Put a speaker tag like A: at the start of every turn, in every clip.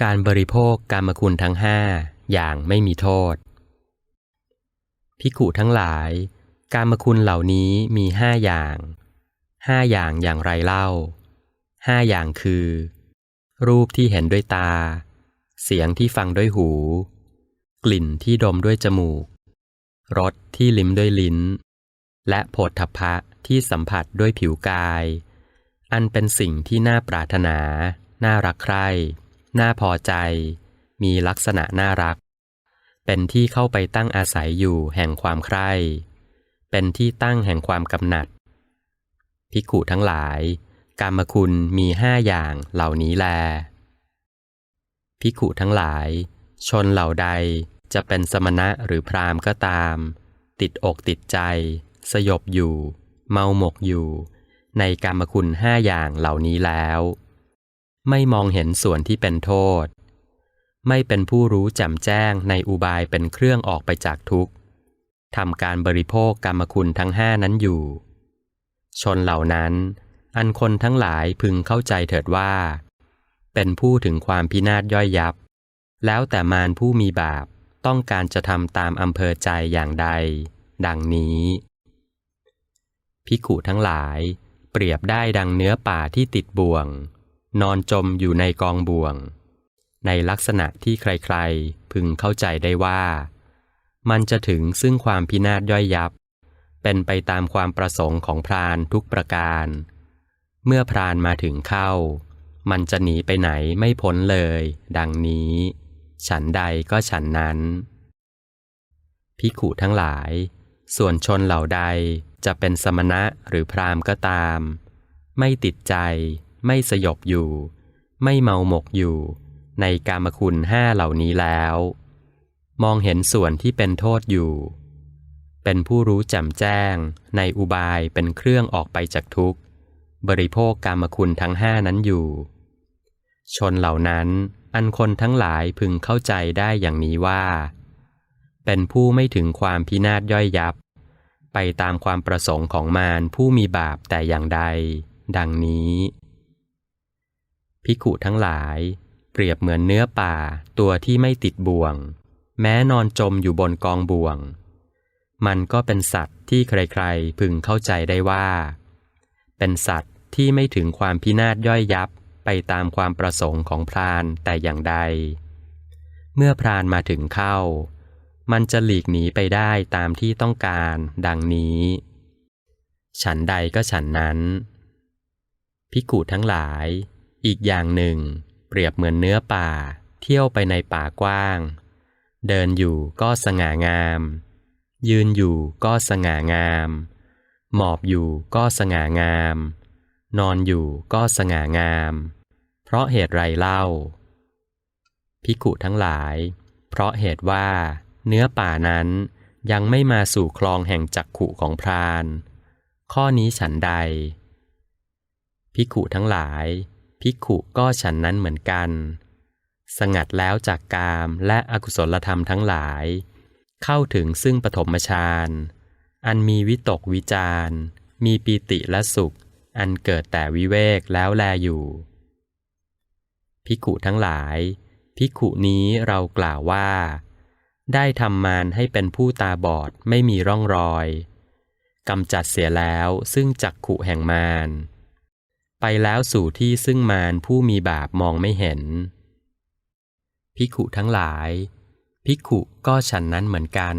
A: การบริโภคกรรมคุณทั้งห้าอย่างไม่มีโทษ พิกุทั้งหลาย กรรมคุณเหล่านี้มีห้าอย่างห้าอย่างอย่างไรเล่าห้าอย่างคือ รูปที่เห็นด้วยตา เสียงที่ฟังด้วยหู กลิ่นที่ดมด้วยจมูก รสที่ลิ้มด้วยลิ้น และโผฏฐัพพะที่สัมผัสด้วยผิวกาย อันเป็นสิ่งที่น่าปรารถนา น่ารักใคร่ น่าพอใจ มีลักษณะน่ารัก เป็นที่เข้าไปตั้งอาศัยอยู่แห่งความใคร่ เป็นที่ตั้งแห่งความกำหนัดภิกุทั้งหลาย กรรมคุณมีห้าอย่างเหล่านี้แลภิกุทั้งหลาย ชนเหล่าใดจะเป็นสมณะหรือพราหมณ์ก็ตาม ติดอกติดใจ สยบอยู่ เมาหมกอยู่ ในกรรมคุณห้าอย่างเหล่านี้แล้ว ไม่มองเห็นส่วนที่เป็นโทษ ไม่เป็นผู้รู้แจ่มแจ้งในอุบายเป็นเครื่องออกไปจากทุกข์ทำการบริโภคกรรมคุณทั้งห้านั้นอยู่ ชนเหล่านั้น อันคนทั้งหลายพึงเข้าใจเถิดว่า เป็นผู้ถึงความพินาศย่อยยับ แล้วแต่มารผู้มีบาปต้องการจะทำตามอำเภอใจอย่างใด ดังนี้พิกุทั้งหลาย เปรียบได้ดังเนื้อป่าที่ติดบ่วง นอนจมอยู่ในกองบ่วง ในลักษณะที่ใครๆพึงเข้าใจได้ว่า มันจะถึงซึ่งความพินาศย่อยยับ เป็นไปตามความประสงค์ของพรานทุกประการ เมื่อพรานมาถึงเข้า มันจะหนีไปไหนไม่พ้นเลย ดังนี้ ฉันใดก็ฉันนั้นพิขุทั้งหลาย ส่วนชนเหล่าใดจะเป็นสมณะหรือพรามก็ตาม ไม่ติดใจ ไม่สยบอยู่ ไม่เมาหมกอยู่ ในกามคุณห้าเหล่านี้แล้ว มองเห็นส่วนที่เป็นโทษอยู่ เป็นผู้รู้แจ่มแจ้ง ในอุบายเป็นเครื่องออกไปจากทุกข์ บริโภคกามคุณทั้งห้านั้นอยู่ ชนเหล่านั้นอันคนทั้งหลายพึงเข้าใจได้อย่างนี้ว่า เป็นผู้ไม่ถึงความพินาศย่อยยับ ไปตามความประสงค์ของมารผู้มีบาปแต่อย่างใด ดังนี้ พิกุทั้งหลาย เปรียบเหมือนเนื้อป่าตัวที่ไม่ติดบ่วง แม้นอนจมอยู่บนกองบ่วง มันก็เป็นสัตว์ที่ใครๆพึงเข้าใจได้ว่า เป็นสัตว์ที่ไม่ถึงความพินาศย่อยยับไปตามความประสงค์ของพรานแต่อย่างใด เมื่อพรานมาถึงเข้า มันจะหลีกหนีไปได้ตามที่ต้องการดังนี้ ฉันใดก็ฉันนั้นพิกุทั้งหลาย อีกอย่างหนึ่ง เปรียบเหมือนเนื้อป่า เที่ยวไปในป่ากว้าง เดินอยู่ก็สง่างาม ยืนอยู่ก็สง่างาม หมอบอยู่ก็สง่างาม นอนอยู่ก็สง่างาม เพราะเหตุไรเล่า พิกุทั้งหลาย เพราะเหตุว่า เนื้อป่านั้นยังไม่มาสู่คลองแห่งจักขุของพราน ข้อนี้ฉันใด พิกุทั้งหลาย พิกุก็ฉันนั้นเหมือนกัน สงัดแล้วจากกามและอกุศลธรรมทั้งหลาย เข้าถึงซึ่งปฐมฌานอันมีวิตกวิจารมีปีติและสุข อันเกิดแต่วิเวกแล้วแลอยู่พิกุทั้งหลายพิกุนี้เรากล่าวว่า ได้ทำมารให้เป็นผู้ตาบอดไม่มีร่องรอยกำจัดเสียแล้วซึ่งจักขุแห่งมาร ไปแล้วสู่ที่ซึ่งมารผู้มีบาปมองไม่เห็นพิกุทั้งหลายพิกุก็ฉันนั้นเหมือนกัน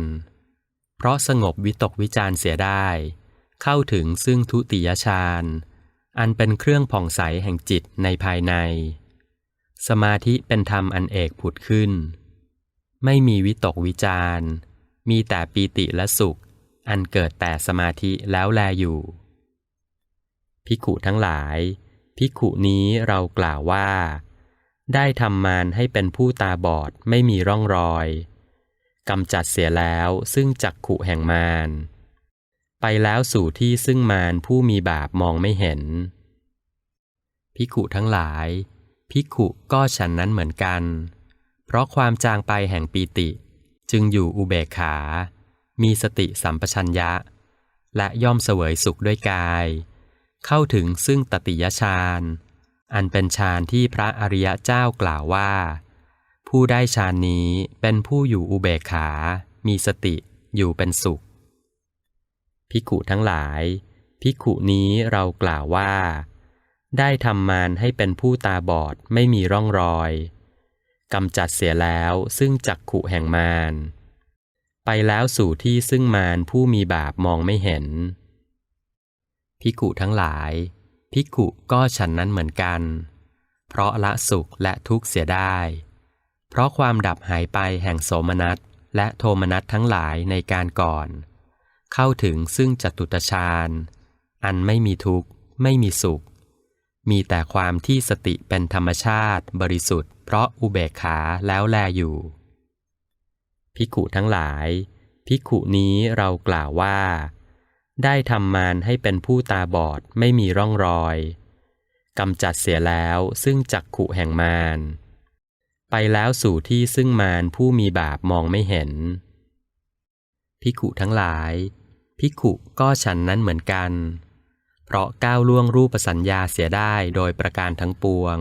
A: เพราะสงบวิตกวิจารเสียได้ เข้าถึงซึ่งทุติยฌานอันเป็นเครื่องผ่องใสแห่งจิตในภายใน สมาธิเป็นธรรมอันเอกผุดขึ้น ไม่มีวิตกวิจารมีแต่ปีติและสุข อันเกิดแต่สมาธิแล้วแลอยู่ พิกุทั้งหลายพิกุนี้เรากล่าวว่า ได้ทำมารให้เป็นผู้ตาบอดไม่มีร่องรอยกำจัดเสียแล้วซึ่งจักขุแห่งมารไปแล้วสู่ที่ซึ่งมารผู้มีบาปมองไม่เห็นพิกุทั้งหลายพิกุก็ฉันนั้นเหมือนกัน เพราะความจางไปแห่งปีติ จึงอยู่อุเบกขา มีสติสัมปชัญญะ และย่อมเสวยสุขด้วยกาย เข้าถึงซึ่งตติยฌานอันเป็นฌานที่พระอริยเจ้ากล่าวว่า ผู้ได้ฌานนี้เป็นผู้อยู่อุเบกขา มีสติอยู่เป็นสุขภิกุทั้งหลายภิกุนี้เรากล่าวว่า ได้ทำมารให้เป็นผู้ตาบอดไม่มีร่องรอยกำจัดเสียแล้วซึ่งจักขุแห่งมารไปแล้วสู่ที่ซึ่งมารผู้มีบาปมองไม่เห็น ภิกขุทั้งหลาย ภิกขุก็ฉันนั้นเหมือนกัน เพราะละสุขและทุกข์เสียได้ เพราะความดับหายไปแห่งโสมนัสและโทมนัสทั้งหลายในการก่อน เข้าถึงซึ่งจตุตฌานอันไม่มีทุกข์ ไม่มีสุข มีแต่ความที่สติเป็นธรรมชาติ บริสุทธิ์เพราะอุเบกขาแล้วแลอยู่ ภิกขุทั้งหลาย ภิกขุนี้เรากล่าวว่า ได้ทำมารให้เป็นผู้ตาบอดไม่มีร่องรอยกำจัดเสียแล้วซึ่งจักขุแห่งมารไปแล้วสู่ที่ซึ่งมารผู้มีบาปมองไม่เห็นภิกขุทั้งหลายภิกขุก็ฉันนั้นเหมือนกัน เพราะก้าวล่วงรูปสัญญาเสียได้โดยประการทั้งปวง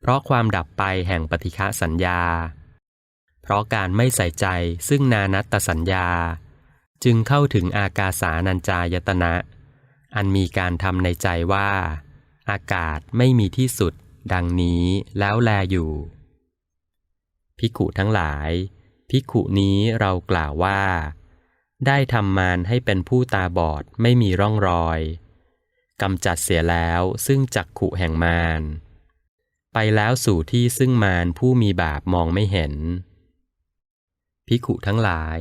A: เพราะความดับไปแห่งปฏิฆะสัญญา เพราะการไม่ใส่ใจซึ่งนานัตตสัญญา จึงเข้าถึงอากาสานัญจายตนะ อันมีการทำในใจว่า อากาศไม่มีที่สุด ดังนี้แล้วแลอยู่ภิกุทั้งหลายภิกุนี้เรากล่าวว่า ได้ทำมารให้เป็นผู้ตาบอดไม่มีร่องรอยกำจัดเสียแล้วซึ่งจักขุแห่งมารไปแล้วสู่ที่ซึ่งมารผู้มีบาปมองไม่เห็นภิกุทั้งหลาย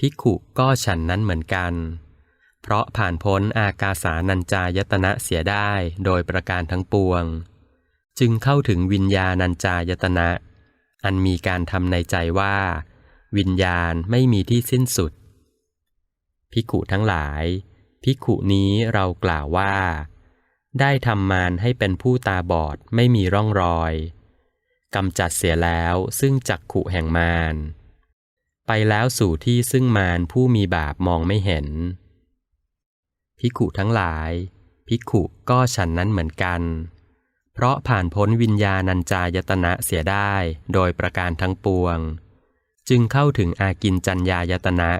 A: ภิกขุก็ฉันนั้นเหมือนกัน เพราะผ่านพ้นอากาสานัญจายตนะเสียได้โดยประการทั้งปวง จึงเข้าถึงวิญญาณัญจายตนะ อันมีการทำในใจว่า วิญญาณไม่มีที่สิ้นสุด ภิกขุทั้งหลาย ภิกขุนี้เรากล่าวว่า ได้ทำมารให้เป็นผู้ตาบอดไม่มีร่องรอยกำจัดเสียแล้วซึ่งจักขุแห่งมาร ไปแล้วสู่ที่ซึ่งมารผู้มีบาปมองไม่เห็นภิกุทั้งหลายภิกุก็ฉันนั้นเหมือนกัน เพราะผ่านพ้นวิญญาณัญจายตนะเสียได้โดยประการทั้งปวง จึงเข้าถึงอากินจัญญายตนะ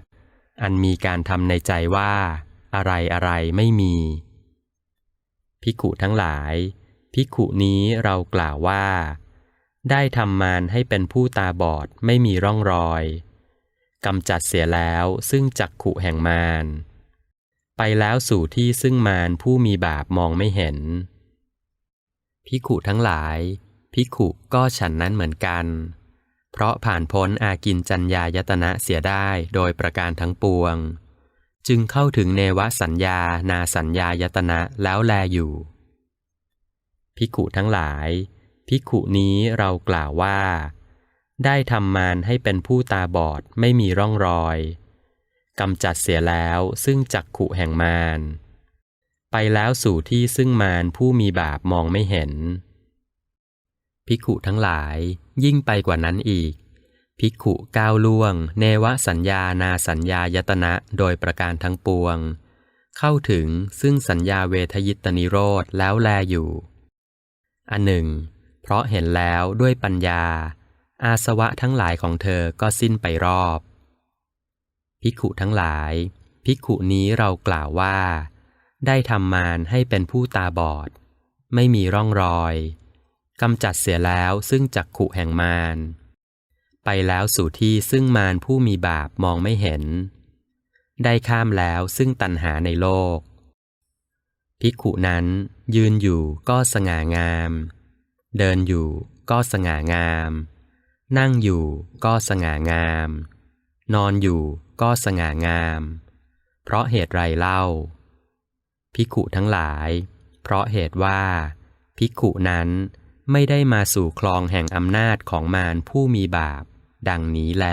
A: อันมีการทำในใจว่า อะไรอะไรไม่มีภิกุทั้งหลายภิกุนี้เรากล่าวว่า ได้ทำมารให้เป็นผู้ตาบอดไม่มีร่องรอย กำจัดเสียแล้วซึ่งจักขุแห่งมาร ไปแล้วสู่ที่ซึ่งมารผู้มีบาปมองไม่เห็นภิขุทั้งหลายภิขุก็ฉันนั้นเหมือนกัน เพราะผ่านพ้นอากินจัญญายตนะเสียได้โดยประการทั้งปวง จึงเข้าถึงเนวสัญญานาสัญญายตนะแล้วแลอยู่ภิขุทั้งหลายภิขุนี้เรากล่าวว่า ได้ทำมารให้เป็นผู้ตาบอดไม่มีร่องรอยกำจัดเสียแล้วซึ่งจักขุแห่งมารไปแล้วสู่ที่ซึ่งมารผู้มีบาปมองไม่เห็น ภิกขุทั้งหลายยิ่งไปกว่านั้นอีก ภิกขุก้าวล่วง เนวสัญญานาสัญญายตนะโดยประการทั้งปวง เข้าถึงซึ่งสัญญาเวทยิตนิโรธแล้วแลอยู่ อันหนึ่ง เพราะเห็นแล้วด้วยปัญญา อาสวะทั้งหลายของเธอก็สิ้นไปรอบ ภิกขุทั้งหลาย ภิกขุนี้เรากล่าวว่า ได้ทำมารให้เป็นผู้ตาบอด ไม่มีร่องรอยกำจัดเสียแล้วซึ่งจักขุแห่งมารไปแล้วสู่ที่ซึ่งมารผู้มีบาปมองไม่เห็น ได้ข้ามแล้วซึ่งตัณหาในโลก ภิกขุนั้นยืนอยู่ก็สง่างาม เดินอยู่ก็สง่างาม นั่งอยู่ก็สง่างาม นอนอยู่ก็สง่างาม เพราะเหตุไรเล่า พิกุทั้งหลาย เพราะเหตุว่า พิกุนั้นไม่ได้มาสู่คลองแห่งอำนาจของมารผู้มีบาป ดังนี้แล